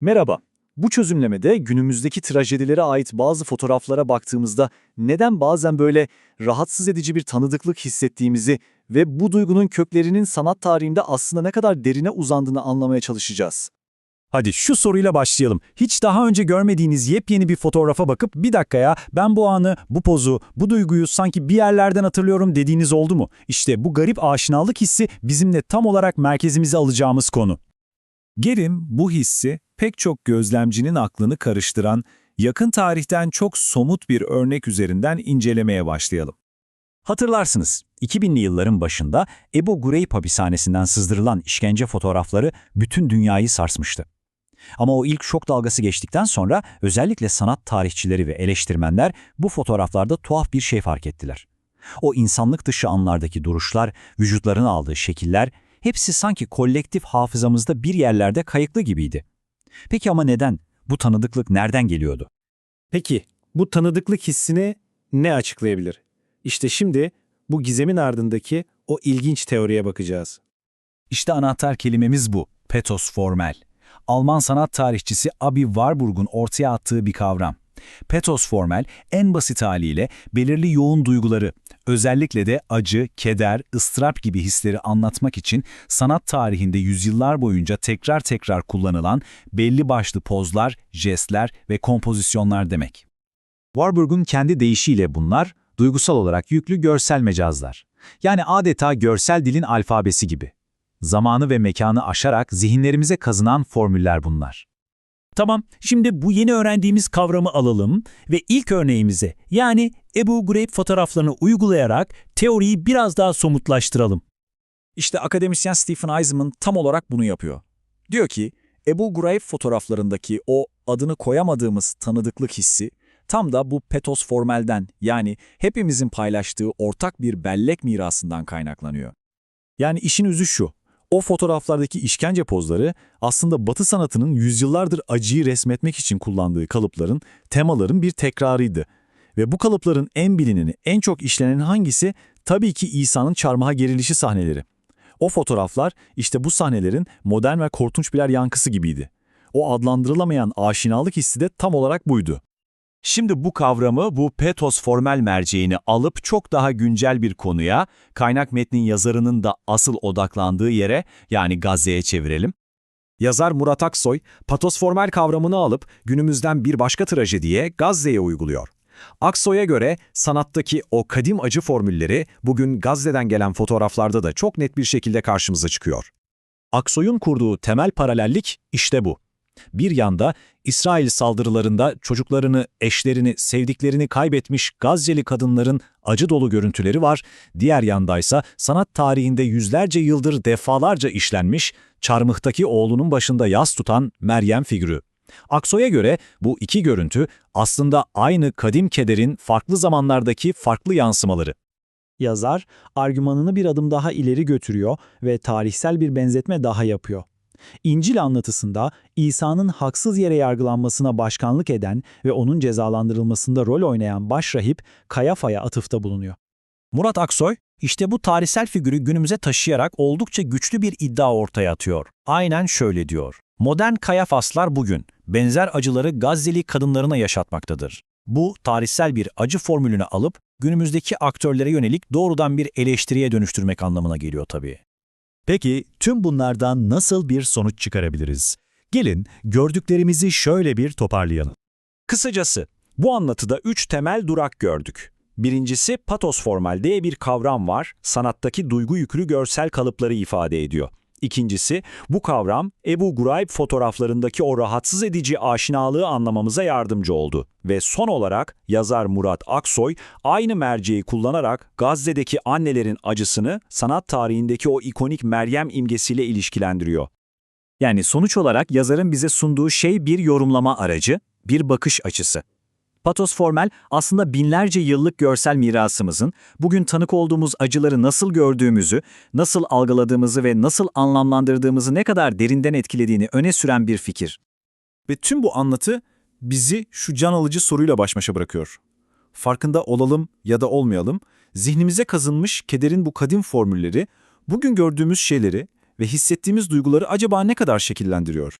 Merhaba. Bu çözümlemede günümüzdeki trajedilere ait bazı fotoğraflara baktığımızda neden bazen böyle rahatsız edici bir tanıdıklık hissettiğimizi ve bu duygunun köklerinin sanat tarihinde aslında ne kadar derine uzandığını anlamaya çalışacağız. Hadi şu soruyla başlayalım. Hiç daha önce görmediğiniz yepyeni bir fotoğrafa bakıp bir dakika ya ben bu anı, bu pozu, bu duyguyu sanki bir yerlerden hatırlıyorum dediğiniz oldu mu? İşte bu garip aşinalık hissi bizimle tam olarak merkezimize alacağımız konu. Gelin bu hissi pek çok gözlemcinin aklını karıştıran, yakın tarihten çok somut bir örnek üzerinden incelemeye başlayalım. Hatırlarsınız, 2000'li yılların başında Ebu Gureyb hapishanesinden sızdırılan işkence fotoğrafları bütün dünyayı sarsmıştı. Ama o ilk şok dalgası geçtikten sonra özellikle sanat tarihçileri ve eleştirmenler bu fotoğraflarda tuhaf bir şey fark ettiler. O insanlık dışı anlardaki duruşlar, vücutların aldığı şekiller, hepsi sanki kolektif hafızamızda bir yerlerde kayıklı gibiydi. Peki ama neden? Bu tanıdıklık nereden geliyordu? Peki, bu tanıdıklık hissini ne açıklayabilir? İşte şimdi bu gizemin ardındaki o ilginç teoriye bakacağız. İşte anahtar kelimemiz bu, petos formel. Alman sanat tarihçisi Abi Warburg'un ortaya attığı bir kavram. Petos formel en basit haliyle belirli yoğun duyguları, özellikle de acı, keder, ıstırap gibi hisleri anlatmak için sanat tarihinde yüzyıllar boyunca tekrar tekrar kullanılan belli başlı pozlar, jestler ve kompozisyonlar demek. Warburg'un kendi deyişiyle bunlar, duygusal olarak yüklü görsel mecazlar. Yani adeta görsel dilin alfabesi gibi. Zamanı ve mekanı aşarak zihinlerimize kazınan formüller bunlar. Tamam, şimdi bu yeni öğrendiğimiz kavramı alalım ve ilk örneğimize yani Ebu Gureyb fotoğraflarını uygulayarak teoriyi biraz daha somutlaştıralım. İşte akademisyen Stephen Eisenman tam olarak bunu yapıyor. Diyor ki, Ebu Gurayb fotoğraflarındaki o adını koyamadığımız tanıdıklık hissi, tam da bu petos formelden yani hepimizin paylaştığı ortak bir bellek mirasından kaynaklanıyor. Yani işin üzü şu, o fotoğraflardaki işkence pozları aslında Batı sanatının yüzyıllardır acıyı resmetmek için kullandığı kalıpların, temaların bir tekrarıydı. Ve bu kalıpların en bilineni, en çok işlenen hangisi? Tabii ki İsa'nın çarmıha gerilişi sahneleri. O fotoğraflar işte bu sahnelerin modern ve korkunç birer yankısı gibiydi. O adlandırılamayan aşinalık hissi de tam olarak buydu. Şimdi bu kavramı, bu petos formel merceğini alıp çok daha güncel bir konuya, kaynak metnin yazarının da asıl odaklandığı yere yani Gazze'ye çevirelim. Yazar Murat Aksoy, patos formel kavramını alıp günümüzden bir başka trajediye Gazze'ye uyguluyor. Aksoy'a göre sanattaki o kadim acı formülleri bugün Gazze'den gelen fotoğraflarda da çok net bir şekilde karşımıza çıkıyor. Aksoy'un kurduğu temel paralellik işte bu. Bir yanda İsrail saldırılarında çocuklarını, eşlerini, sevdiklerini kaybetmiş Gazze'li kadınların acı dolu görüntüleri var. Diğer yandaysa sanat tarihinde yüzlerce yıldır defalarca işlenmiş, çarmıhtaki oğlunun başında yas tutan Meryem figürü. Aksoy'a göre bu iki görüntü aslında aynı kadim kederin farklı zamanlardaki farklı yansımaları. Yazar, argümanını bir adım daha ileri götürüyor ve tarihsel bir benzetme daha yapıyor. İncil anlatısında İsa'nın haksız yere yargılanmasına başkanlık eden ve onun cezalandırılmasında rol oynayan başrahip Kayafa'ya atıfta bulunuyor. Murat Aksoy, işte bu tarihsel figürü günümüze taşıyarak oldukça güçlü bir iddia ortaya atıyor. Aynen şöyle diyor. Modern Kayafaslar bugün benzer acıları Gazze'li kadınlarına yaşatmaktadır. Bu tarihsel bir acı formülünü alıp günümüzdeki aktörlere yönelik doğrudan bir eleştiriye dönüştürmek anlamına geliyor tabii. Peki tüm bunlardan nasıl bir sonuç çıkarabiliriz? Gelin gördüklerimizi şöyle bir toparlayalım. Kısacası bu anlatıda üç temel durak gördük. Birincisi patos formal diye bir kavram var, sanattaki duygu yüklü görsel kalıpları ifade ediyor. İkincisi, bu kavram Ebu Gurayb fotoğraflarındaki o rahatsız edici aşinalığı anlamamıza yardımcı oldu. Ve son olarak yazar Murat Aksoy aynı merceği kullanarak Gazze'deki annelerin acısını sanat tarihindeki o ikonik Meryem imgesiyle ilişkilendiriyor. Yani sonuç olarak yazarın bize sunduğu şey bir yorumlama aracı, bir bakış açısı. Patos formel aslında binlerce yıllık görsel mirasımızın bugün tanık olduğumuz acıları nasıl gördüğümüzü, nasıl algıladığımızı ve nasıl anlamlandırdığımızı ne kadar derinden etkilediğini öne süren bir fikir. Ve tüm bu anlatı bizi şu can alıcı soruyla baş başa bırakıyor. Farkında olalım ya da olmayalım, zihnimize kazınmış kederin bu kadim formülleri, bugün gördüğümüz şeyleri ve hissettiğimiz duyguları acaba ne kadar şekillendiriyor?